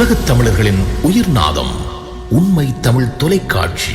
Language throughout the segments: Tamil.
உலகத் தமிழர்களின் உயிர் நாதம் உண்மை தமிழ் தொலைக்காட்சி.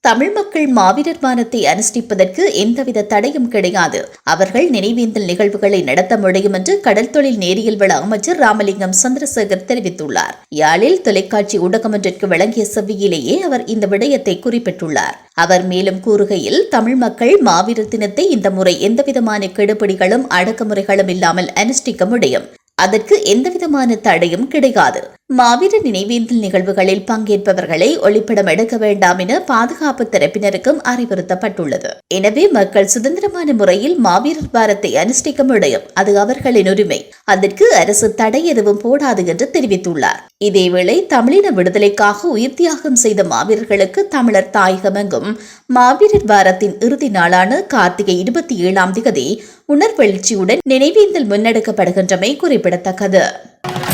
தமிழ் மக்கள் மாவீரர் வானத்தை அனுஷ்டிப்பதற்கு எந்தவித தடையும் கிடையாது. அவர்கள் நினைவேந்தல் நிகழ்வுகளை நடத்த முடியும் என்று கடல் தொழில் நேரியல் வள அமைச்சர் ராமலிங்கம் சந்திரசேகர் தெரிவித்துள்ளார். யாழில் தொலைக்காட்சி ஊடகம் ஒன்றிற்கு வழங்கிய செவ்வியிலேயே அவர் இந்த விடயத்தை குறிப்பிட்டுள்ளார். அவர் மேலும் கூறுகையில் தமிழ் மக்கள் மாவீரர் தினத்தை இந்த முறை எந்தவிதமான கெடுபிடிகளும் அடக்குமுறைகளும் இல்லாமல் அனுஷ்டிக்க முடியும். அதற்கு எந்தவிதமான தடையும் கிடையாது. மாவீரர் நினைவேந்தல் நிகழ்வுகளில் பங்கேற்பவர்களை ஒளிப்படம் எடுக்க வேண்டாம் என பாதுகாப்பு தரப்பினருக்கும் அறிவுறுத்தப்பட்டுள்ளது. எனவே மக்கள் சுதந்திரமான முறையில் மாவீரர் வாரத்தை அனுஷ்டிக்க முடியும் அது அவர்களின் உரிமை. அதற்கு அரசு தடை எதுவும் போடாது என்று தெரிவித்துள்ளார். இதேவேளை தமிழின விடுதலைக்காக உயிர் தியாகம் செய்த மாவீரர்களுக்கு தமிழர் தாயகமெங்கும் மாவீரர் வாரத்தின் இறுதி நாளான கார்த்திகை இருபத்தி ஏழாம் திகதி உணர்வெழுச்சியுடன் நினைவேந்தல் முன்னெடுக்கப்படுகின்றமை குறிப்பிடத்தக்கது.